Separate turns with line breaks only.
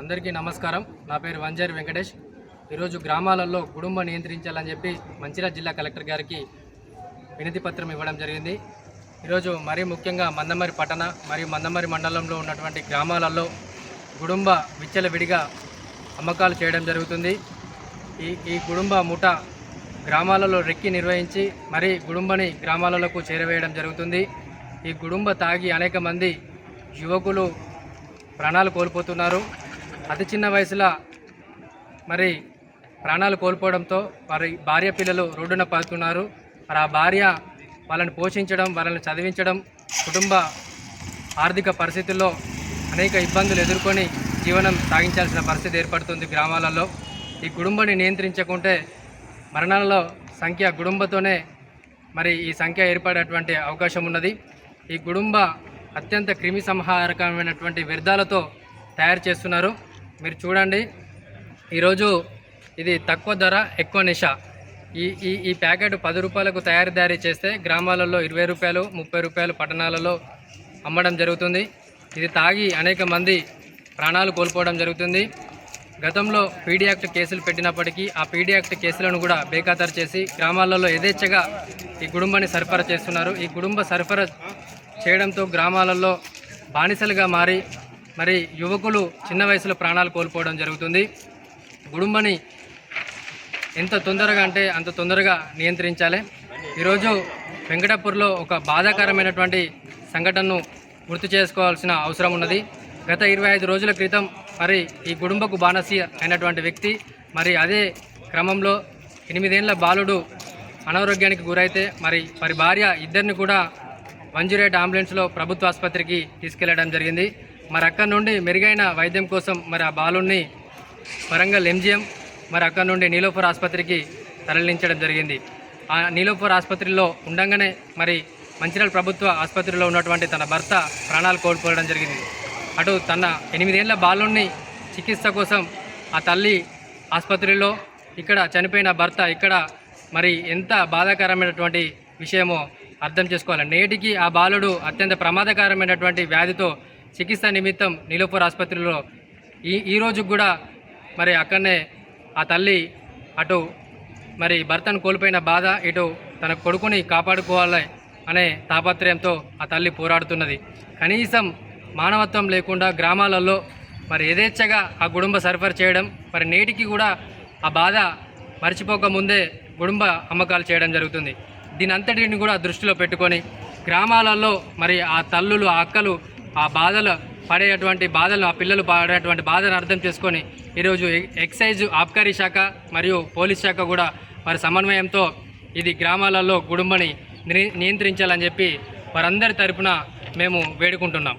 అందరికీ నమస్కారం. నా పేరు వంజారి వెంకటేష్. ఈరోజు గ్రామాలలో కుటుంబం నియంత్రించాలని చెప్పి మంచిర్యాల జిల్లా కలెక్టర్ గారికి వినతి పత్రం ఇవ్వడం జరిగింది. ఈరోజు మరీ ముఖ్యంగా మందమరి పట్టణ మరియు మందమరి మండలంలో ఉన్నటువంటి గ్రామాలలో కుటుంబ విచ్చలవిడిగా అమ్మకాలు చేయడం జరుగుతుంది. ఈ ఈ కుటుంబ ముఠ గ్రామాలలో రెక్కి నిర్వహించి మరీ గుడుంబని గ్రామాలకు చేరవేయడం జరుగుతుంది. ఈ గుడుంబ తాగి అనేక మంది యువకులు ప్రాణాలు కోల్పోతున్నారు. అతి చిన్న వయసులో మరి ప్రాణాలు కోల్పోవడంతో వారి భార్య పిల్లలు రోడ్డున పడుతున్నారు. మరి ఆ భార్య వాళ్ళని పోషించడం వాళ్ళని చదివించడం కుటుంబ ఆర్థిక పరిస్థితుల్లో అనేక ఇబ్బందులు ఎదుర్కొని జీవనం సాగించాల్సిన పరిస్థితి ఏర్పడుతుంది గ్రామాలలో. ఈ కుటుంబాన్ని నియంత్రించకుంటే మరణాలలో సంఖ్య కుటుంబతోనే మరి ఈ సంఖ్య ఏర్పడేటువంటి అవకాశం ఉన్నది. ఈ కుటుంబ అత్యంత క్రిమి సంహారకమైనటువంటి వ్యర్థాలతో తయారు చేస్తున్నారు. మీరు చూడండి. ఈరోజు ఇది తక్కువ ధర ఎక్కువ నిష. ఈ ఈ ఈ ప్యాకెట్ పది రూపాయలకు తయారీదారీ చేస్తే గ్రామాలలో ఇరవై రూపాయలు ముప్పై రూపాయలు పట్టణాలలో అమ్మడం జరుగుతుంది. ఇది తాగి అనేక మంది ప్రాణాలు కోల్పోవడం జరుగుతుంది. గతంలో పీడీ యాక్ట్ కేసులు పెట్టినప్పటికీ ఆ పీడీ యాక్ట్ కేసులను కూడా బేఖాతరు చేసి గ్రామాలలో యథేచ్ఛగా ఈ కుటుంబాన్ని సరఫరా చేస్తున్నారు. ఈ కుటుంబ సరఫరా చేయడంతో గ్రామాలలో బానిసలుగా మారి మరి యువకులు చిన్న వయసులో ప్రాణాలు కోల్పోవడం జరుగుతుంది. గుడుంబని ఎంత తొందరగా అంటే అంత తొందరగా నియంత్రించాలి. ఈరోజు వెంకటాపూర్లో ఒక బాధాకరమైనటువంటి సంఘటనను గుర్తు చేసుకోవాల్సిన అవసరం ఉన్నది. గత ఇరవై ఐదు రోజుల క్రితం మరి ఈ కుటుంబకు బానసి అయినటువంటి వ్యక్తి మరి అదే క్రమంలో ఎనిమిదేళ్ళ బాలుడు అనారోగ్యానికి గురైతే మరి మరి భార్య ఇద్దరిని కూడా వన్ జీరో ఎయిట్ అంబులెన్స్లో ప్రభుత్వ ఆసుపత్రికి తీసుకెళ్ళడం జరిగింది. మరి అక్కడ నుండి మెరుగైన వైద్యం కోసం మరి ఆ బాలుని వరంగల్ ఎంజిఎం మరి అక్కడ నుండి నీలోఫర్ ఆసుపత్రికి తరలించడం జరిగింది. ఆ నీలోఫర్ ఆసుపత్రిలో ఉండగానే మరి మంచిర్యాల ప్రభుత్వ ఆసుపత్రిలో ఉన్నటువంటి తన భర్త ప్రాణాలు కోల్పోవడం జరిగింది. అటు తన ఎనిమిదేళ్ళ బాలుని చికిత్స కోసం ఆ తల్లి ఆసుపత్రిలో ఇక్కడ చనిపోయిన భర్త ఇక్కడ మరి ఎంత బాధాకరమైనటువంటి విషయమో అర్థం చేసుకోవాలి. నేటికి ఆ బాలుడు అత్యంత ప్రమాదకరమైనటువంటి వ్యాధితో చికిత్స నిమిత్తం నీలోఫర్ ఆసుపత్రిలో ఈ ఈ కూడా మరి అక్కడనే ఆ తల్లి అటు మరి భర్తను కోల్పోయిన బాధ ఇటు తన కొడుకుని కాపాడుకోవాలి అనే తాపత్రయంతో ఆ తల్లి పోరాడుతున్నది. కనీసం మానవత్వం లేకుండా గ్రామాలలో మరి యథేచ్ఛగా ఆ కుటుంబ సరఫరా చేయడం మరి నేటికి కూడా ఆ బాధ మర్చిపోక ముందే కుటుంబ అమ్మకాలు చేయడం జరుగుతుంది. దీని అంతటిని కూడా దృష్టిలో పెట్టుకొని గ్రామాలలో మరి ఆ తల్లులు ఆ అక్కలు ఆ బాధలు పడేటువంటి బాధలు ఆ పిల్లలు పడేటువంటి బాధను అర్థం చేసుకొని ఈరోజు ఎక్సైజ్ ఆబ్కారీ శాఖ మరియు పోలీస్ శాఖ కూడా వారి సమన్వయంతో ఇది గ్రామాలలో గుడుంబని నియంత్రించాలని చెప్పి వారందరి తరపున మేము వేడుకుంటున్నాం.